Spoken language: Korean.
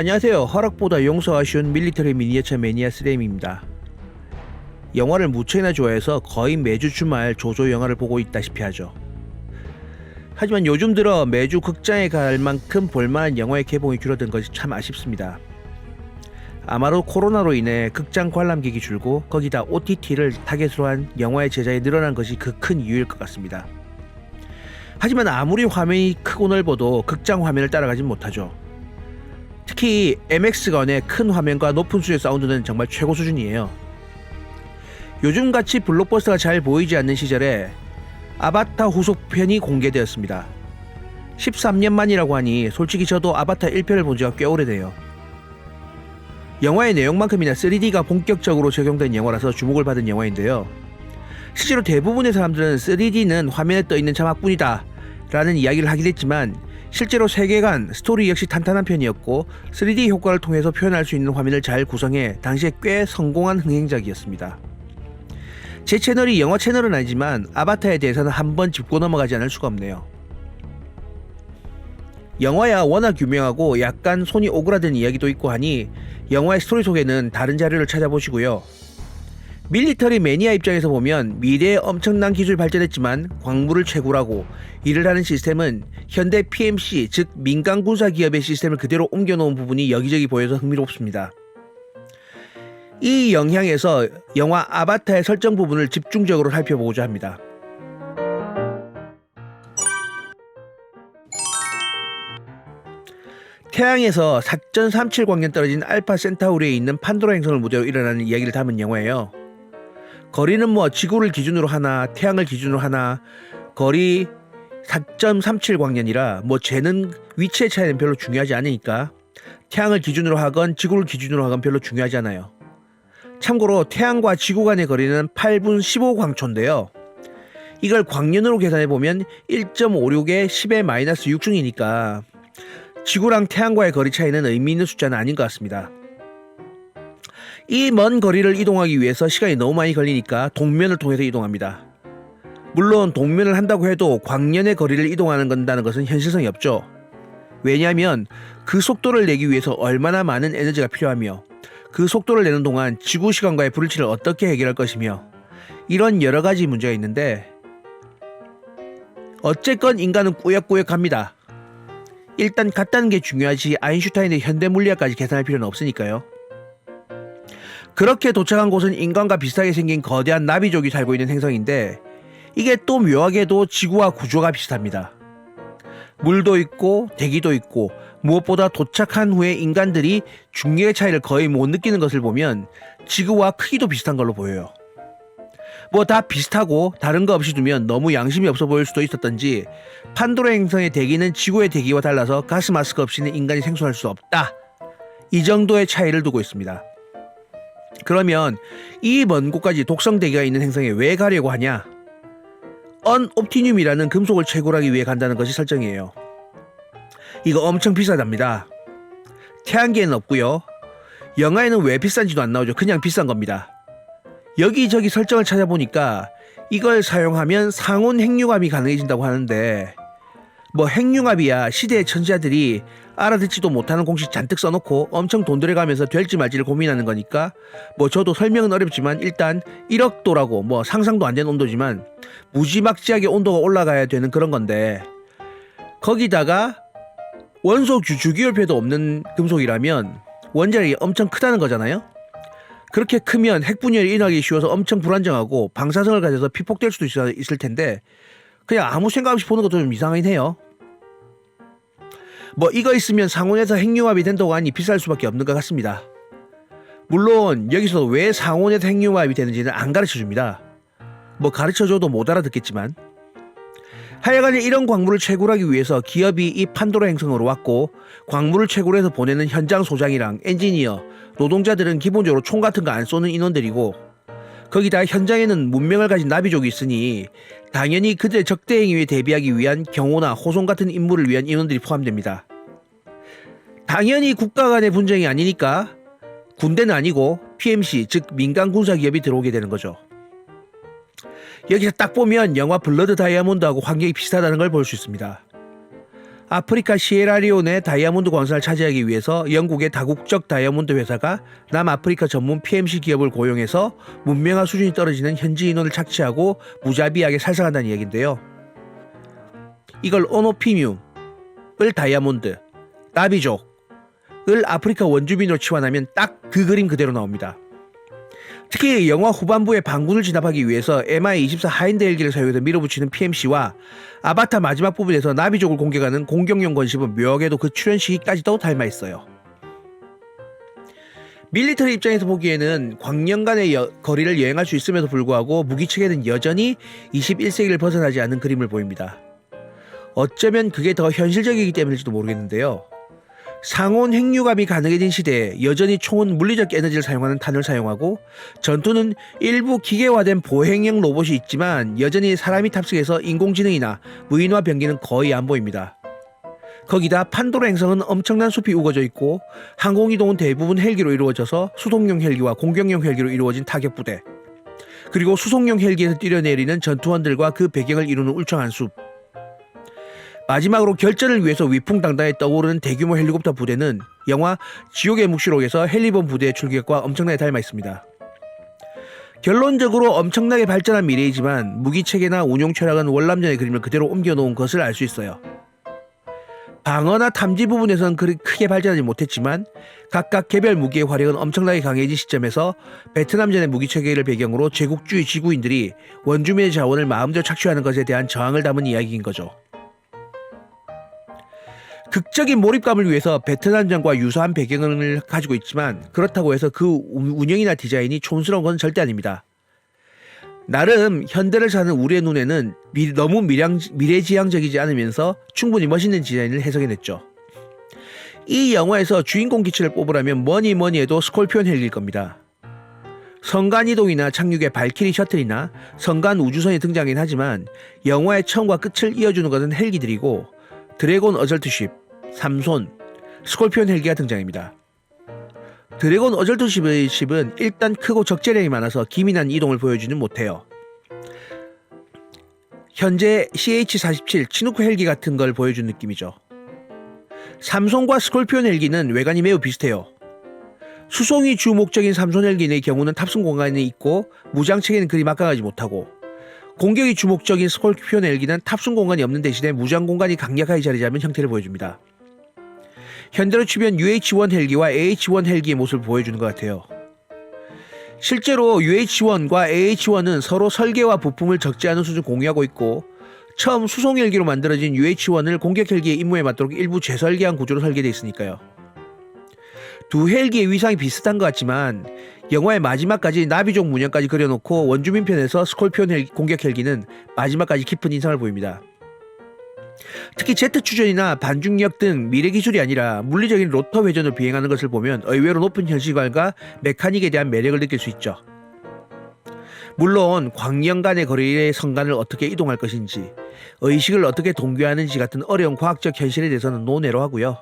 안녕하세요. 허락보다 용서가 쉬운 밀리터리 미니어처 매니아 스레임입니다. 영화를 무척이나 좋아해서 거의 매주 주말 조조 영화를 보고 있다시피 하죠. 하지만 요즘 들어 매주 극장에 갈 만큼 볼만한 영화의 개봉이 줄어든 것이 참 아쉽습니다. 아마도 코로나로 인해 극장 관람객이 줄고 거기다 OTT를 타겟으로 한 영화의 제작이 늘어난 것이 그 큰 이유일 것 같습니다. 하지만 아무리 화면이 크고 넓어도 극장 화면을 따라가진 못하죠. 특히 MX건의 큰 화면과 높은 수의 사운드는 정말 최고 수준이에요. 요즘같이 블록버스터가 잘 보이지 않는 시절에 아바타 후속편이 공개되었습니다. 13년 만이라고 하니 솔직히 저도 아바타 1편을 본 지가 꽤 오래돼요. 영화의 내용만큼이나 3D가 본격적으로 적용된 영화라서 주목을 받은 영화인데요. 실제로 대부분의 사람들은 3D는 화면에 떠 있는 자막뿐이다 라는 이야기를 하긴 했지만 실제로 세계관, 스토리 역시 탄탄한 편이었고 3D 효과를 통해서 표현할 수 있는 화면을 잘 구성해 당시에 꽤 성공한 흥행작이었습니다. 제 채널이 영화 채널은 아니지만 아바타에 대해서는 한번 짚고 넘어가지 않을 수가 없네요. 영화야 워낙 유명하고 약간 손이 오그라든 이야기도 있고 하니 영화의 스토리 속에는 다른 자료를 찾아보시고요. 밀리터리 매니아 입장에서 보면 미래에 엄청난 기술 발전했지만 광물을 채굴하고 일을 하는 시스템은 현대 PMC 즉 민간 군사 기업의 시스템을 그대로 옮겨놓은 부분이 여기저기 보여서 흥미롭습니다. 이 영향에서 영화 아바타의 설정 부분을 집중적으로 살펴보고자 합니다. 태양에서 4.37광년 떨어진 알파 센타우리에 있는 판도라 행성을 무대로 일어나는 이야기를 담은 영화예요. 거리는 뭐 지구를 기준으로 하나 태양을 기준으로 하나 거리 4.37광년이라 뭐 쟤는 위치의 차이는 별로 중요하지 않으니까 태양을 기준으로 하건 지구를 기준으로 하건 별로 중요하지 않아요. 참고로 태양과 지구 간의 거리는 8분 15광초인데요. 이걸 광년으로 계산해 보면 1.56에 10의 마이너스 6중이니까 지구랑 태양과의 거리 차이는 의미 있는 숫자는 아닌 것 같습니다. 이 먼 거리를 이동하기 위해서 시간이 너무 많이 걸리니까 동면을 통해서 이동합니다. 물론 동면을 한다고 해도 광년의 거리를 이동하는 건다는 것은 현실성이 없죠. 왜냐하면 그 속도를 내기 위해서 얼마나 많은 에너지가 필요하며 그 속도를 내는 동안 지구 시간과의 불일치를 어떻게 해결할 것이며 이런 여러 가지 문제가 있는데 어쨌건 인간은 꾸역꾸역합니다. 일단 같다는 게 중요하지 아인슈타인의 현대 물리학까지 계산할 필요는 없으니까요. 그렇게 도착한 곳은 인간과 비슷하게 생긴 거대한 나비족이 살고 있는 행성인데 이게 또 묘하게도 지구와 구조가 비슷합니다. 물도 있고 대기도 있고 무엇보다 도착한 후에 인간들이 중력의 차이를 거의 못 느끼는 것을 보면 지구와 크기도 비슷한 걸로 보여요. 뭐 다 비슷하고 다른 거 없이 두면 너무 양심이 없어 보일 수도 있었던지 판도라 행성의 대기는 지구의 대기와 달라서 가스 마스크 없이는 인간이 생存할 수 없다. 이 정도의 차이를 두고 있습니다. 그러면 이 먼 곳까지 독성 대기가 있는 행성에 왜 가려고 하냐? 언옵티늄이라는 금속을 채굴하기 위해 간다는 것이 설정이에요. 이거 엄청 비싸답니다. 태양계에는 없고요. 영화에는 왜 비싼지도 안 나오죠. 그냥 비싼 겁니다. 여기저기 설정을 찾아보니까 이걸 사용하면 상온 핵융합이 가능해진다고 하는데 뭐 핵융합이야 시대의 천재들이 알아듣지도 못하는 공식 잔뜩 써놓고 엄청 돈 들여가면서 될지 말지를 고민하는 거니까 뭐 저도 설명은 어렵지만 일단 1억 도라고 뭐 상상도 안 되는 온도지만 무지막지하게 온도가 올라가야 되는 그런 건데 거기다가 원소 주- 주기율표도 없는 금속이라면 원자력이 엄청 크다는 거잖아요. 그렇게 크면 핵분열이 일어나기 쉬워서 엄청 불안정하고 방사성을 가져서 피폭될 수도 있- 있을 텐데 그냥 아무 생각 없이 보는 것도 좀 이상하긴 해요. 뭐 이거 있으면 상온에서 핵융합이 된다고 하니 비쌀 수밖에 없는 것 같습니다. 물론 여기서 왜 상온에서 핵융합이 되는지는 안 가르쳐 줍니다. 뭐 가르쳐 줘도 못 알아듣겠지만 하여간에 이런 광물을 채굴하기 위해서 기업이 이 판도라 행성으로 왔고 광물을 채굴해서 보내는 현장 소장이랑 엔지니어, 노동자들은 기본적으로 총 같은 거 안 쏘는 인원들이고 거기다 현장에는 문명을 가진 나비족이 있으니 당연히 그들의 적대 행위에 대비하기 위한 경호나 호송 같은 임무를 위한 인원들이 포함됩니다. 당연히 국가 간의 분쟁이 아니니까 군대는 아니고 PMC 즉 민간 군사 기업이 들어오게 되는 거죠. 여기서 딱 보면 영화 블러드 다이아몬드하고 환경이 비슷하다는 걸 볼 수 있습니다. 아프리카 시에라리온의 다이아몬드 광산을 차지하기 위해서 영국의 다국적 다이아몬드 회사가 남아프리카 전문 PMC 기업을 고용해서 문명화 수준이 떨어지는 현지 인원을 착취하고 무자비하게 살상한다는 이야기인데요. 이걸 오노피뮴을 다이아몬드, 나비족을 아프리카 원주민으로 치환하면 딱 그 그림 그대로 나옵니다. 특히 영화 후반부에 방군을 진압하기 위해서 MI-24 하인드 헬기를 사용해서 밀어붙이는 PMC와 아바타 마지막 부분에서 나비족을 공격하는 공격용 건십은 묘하게도 그 출현 시기까지도 닮아 있어요. 밀리터리 입장에서 보기에는 광년간의 여- 거리를 여행할 수 있음에도 불구하고 무기체계는 여전히 21세기를 벗어나지 않는 그림을 보입니다. 어쩌면 그게 더 현실적이기 때문일지도 모르겠는데요. 상온 핵융합이 가능해진 시대에 여전히 총은 물리적 에너지를 사용하는 탄을 사용하고 전투는 일부 기계화된 보행형 로봇이 있지만 여전히 사람이 탑승해서 인공지능이나 무인화 병기는 거의 안 보입니다. 거기다 판도라 행성은 엄청난 숲이 우거져 있고 항공이동은 대부분 헬기로 이루어져서 수송용 헬기와 공격용 헬기로 이루어진 타격 부대 그리고 수송용 헬기에서 뛰어내리는 전투원들과 그 배경을 이루는 울창한 숲 마지막으로 결전을 위해서 위풍당당에 떠오르는 대규모 헬리콥터 부대는 영화 지옥의 묵시록에서 헬리본 부대의 출격과 엄청나게 닮아 있습니다. 결론적으로 엄청나게 발전한 미래이지만 무기 체계나 운용 철학은 월남전의 그림을 그대로 옮겨놓은 것을 알 수 있어요. 방어나 탐지 부분에서는 그리 크게 발전하지 못했지만 각각 개별 무기의 화력은 엄청나게 강해진 시점에서 베트남전의 무기 체계를 배경으로 제국주의 지구인들이 원주민의 자원을 마음대로 착취하는 것에 대한 저항을 담은 이야기인 거죠. 극적인 몰입감을 위해서 베트남전과 유사한 배경을 가지고 있지만 그렇다고 해서 그 운- 운영이나 디자인이 촌스러운 건 절대 아닙니다. 나름 현대를 사는 우리의 눈에는 미- 너무 미량, 미래지향적이지 않으면서 충분히 멋있는 디자인을 해석해냈죠. 이 영화에서 주인공 기체를 뽑으라면 뭐니 뭐니 해도 스콜피온 헬기일 겁니다. 성간 이동이나 착륙의 발키리 셔틀이나 성간 우주선이 등장하긴 하지만 영화의 처음과 끝을 이어주는 것은 헬기들이고 드래곤 어절트쉽, 삼손, 스콜피온 헬기가 등장합니다. 드래곤 어절트쉽은 일단 크고 적재량이 많아서 기민한 이동을 보여주는 못해요. 현재 CH-47 치누크 헬기 같은 걸 보여준 느낌이죠. 삼손과 스콜피온 헬기는 외관이 매우 비슷해요. 수송이 주 목적인 삼손 헬기의 경우는 탑승 공간이 있고 무장 체계는 그리 막강하지 못하고 공격이 주목적인 스콜피온 헬기는 탑승 공간이 없는 대신에 무장 공간이 강력하게 자리 잡은 형태를 보여줍니다. 현대로 치면 UH-1 헬기와 AH-1 헬기의 모습을 보여주는 것 같아요. 실제로 UH-1과 AH-1은 서로 설계와 부품을 적지 않은 수준 공유하고 있고 처음 수송 헬기로 만들어진 UH-1을 공격 헬기의 임무에 맞도록 일부 재설계한 구조로 설계되어 있으니까요. 두 헬기의 위상이 비슷한 것 같지만 영화의 마지막까지 나비족 문양까지 그려놓고 원주민 편에서 스콜피온 헬기, 공격 헬기는 마지막까지 깊은 인상을 보입니다. 특히 제트 추전이나 반중력 등 미래 기술이 아니라 물리적인 로터 회전을 비행하는 것을 보면 의외로 높은 현실감과 메카닉에 대한 매력을 느낄 수 있죠. 물론 광년 간의 거리의 성간을 어떻게 이동할 것인지 의식을 어떻게 동교하는지 같은 어려운 과학적 현실에 대해서는 논외로 하고요.